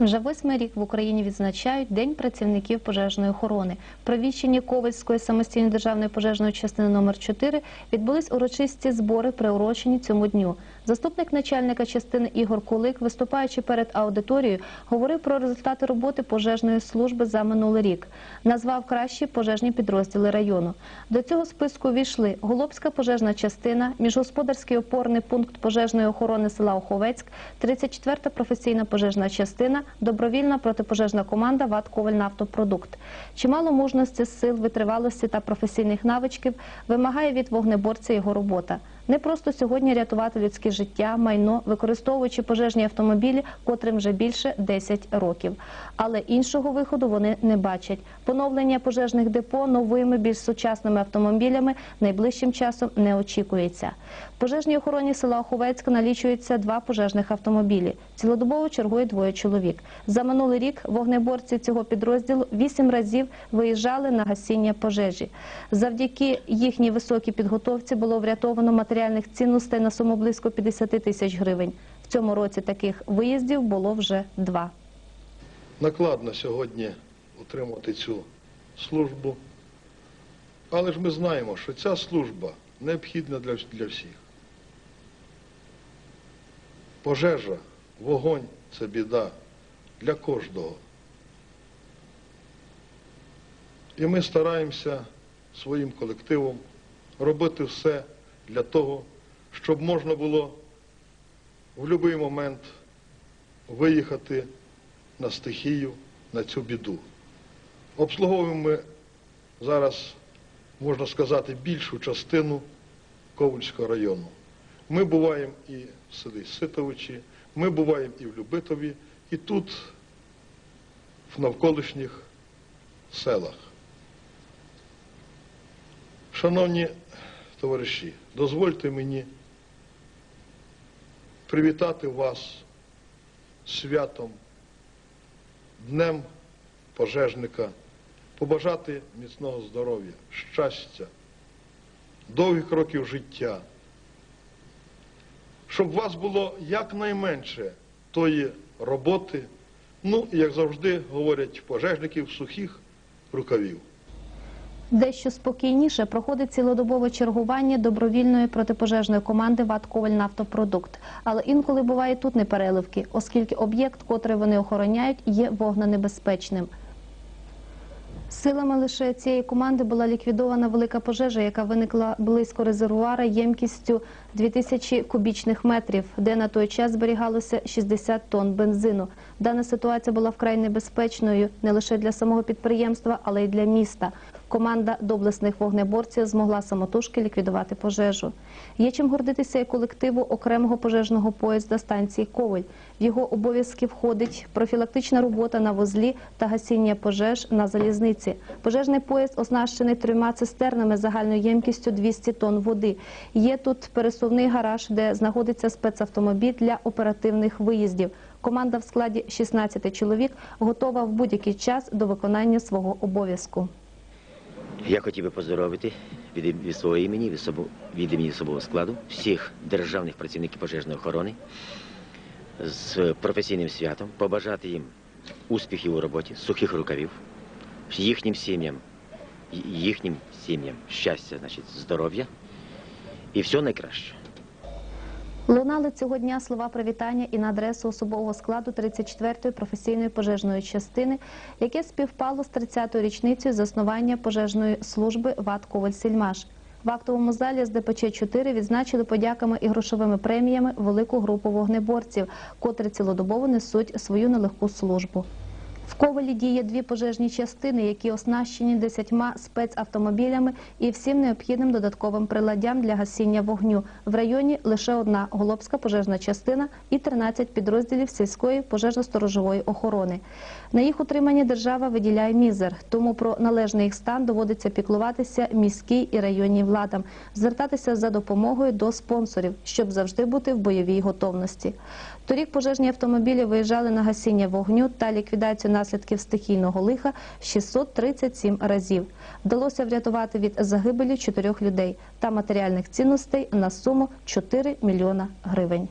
Вже восьмий рік в Україні відзначають День працівників пожежної охорони. При Ковальської самостійної державної пожежної частини номер 4 відбулись урочисті збори, приурочені цьому дню. Заступник начальника частини Ігор Кулик, виступаючи перед аудиторією, говорив про результати роботи пожежної служби за минулий рік. Назвав кращі пожежні підрозділи району. До цього списку війшли Голобська пожежна частина, міжгосподарський опорний пункт пожежної охорони села Оховецьк, 34-та професійна пожежна частина, добровільна протипожежна команда ВАД «Ковальнафтопродукт». Чимало мужності, сил, витривалості та професійних навичків вимагає від вогнеборця його робота. Не просто сьогодні рятувати людське життя, майно, використовуючи пожежні автомобілі, котрим вже більше 10 років. Але іншого виходу вони не бачать. Поновлення пожежних депо новими, більш сучасними автомобілями найближчим часом не очікується. В пожежній охороні села Оховецька налічується два пожежних автомобілі. Цілодобово чергує двоє чоловік. За минулий рік вогнеборці цього підрозділу вісім разів виїжджали на гасіння пожежі. Завдяки їхній високій підготовці було врятовано матеріальних цінностей на суму близько 50 тисяч гривень. В цьому році таких виїздів було вже два. Накладно сьогодні отримати цю службу. Але ж ми знаємо, що ця служба необхідна для, для всіх. Пожежа, вогонь це біда для кожного. І ми стараємося своїм колективом робити все для того, щоб можна було в будь-який момент виїхати на стихію, на цю біду. Обслуговуємо ми зараз, можна сказати, більшу частину Ковальського району. Ми буваємо і в селі Ситовичі, ми буваємо і в Любитові, і тут, в навколишніх селах. Шановні товариші, дозвольте мені привітати вас святом Днем пожежника, побажати міцного здоров'я, щастя, довгих років життя, щоб у вас було якнайменше тої роботи, ну як завжди говорять пожежників сухих рукавів. Дещо спокійніше проходить цілодобове чергування добровільної протипожежної команди ВАТ «Ковальнаавтопродукт». Але інколи буває тут непереливки, оскільки об'єкт, котрий вони охороняють, є вогненебезпечним. Силами лише цієї команди була ліквідована велика пожежа, яка виникла близько резервуара ємкістю 2000 кубічних метрів, де на той час зберігалося 60 тонн бензину. Дана ситуація була вкрай небезпечною не лише для самого підприємства, але й для міста. Команда доблесних вогнеборців змогла самотужки ліквідувати пожежу. Є чим гордитися і колективу окремого пожежного поїзда станції Коваль. В його обов'язки входить профілактична робота на вузлі та гасіння пожеж на залізниці. Пожежний поїзд оснащений трьома цистернами загальною ємкістю 200 тонн води. Є тут пересувний гараж, де знаходиться спецавтомобіль для оперативних виїздів. Команда в складі 16 чоловік готова в будь-який час до виконання свого обов'язку. Я хотів би поздоровити від, від свого імені, від, собо, від імені особового складу всіх державних працівників пожежної охорони з професійним святом, побажати їм успіхів у роботі, сухих рукавів, їхнім сім'ям, їхнім сім'ям щастя, значить, здоров'я і все найкраще. Лунали цього дня слова привітання і на адресу особового складу 34-ї професійної пожежної частини, яке співпало з 30-ю річницею заснування пожежної служби ВАТ «Коваль-Сільмаш». В актовому залі з ДПЧ-4 відзначили подяками і грошовими преміями велику групу вогнеборців, котрі цілодобово несуть свою нелегку службу. В Ковалі діє дві пожежні частини, які оснащені десятьма спецавтомобілями і всім необхідним додатковим приладдям для гасіння вогню. В районі лише одна Голобська пожежна частина і 13 підрозділів сільської пожежно-сторожової охорони. На їх утримання держава виділяє мізер, тому про належний їх стан доводиться піклуватися міській і районній владам, звертатися за допомогою до спонсорів, щоб завжди бути в бойовій готовності. Торік пожежні автомобілі виїжджали на гасіння вогню та ліквідацію наслідків стихійного лиха 637 разів. Вдалося врятувати від загибелі чотирьох людей та матеріальних цінностей на суму 4 мільйона гривень.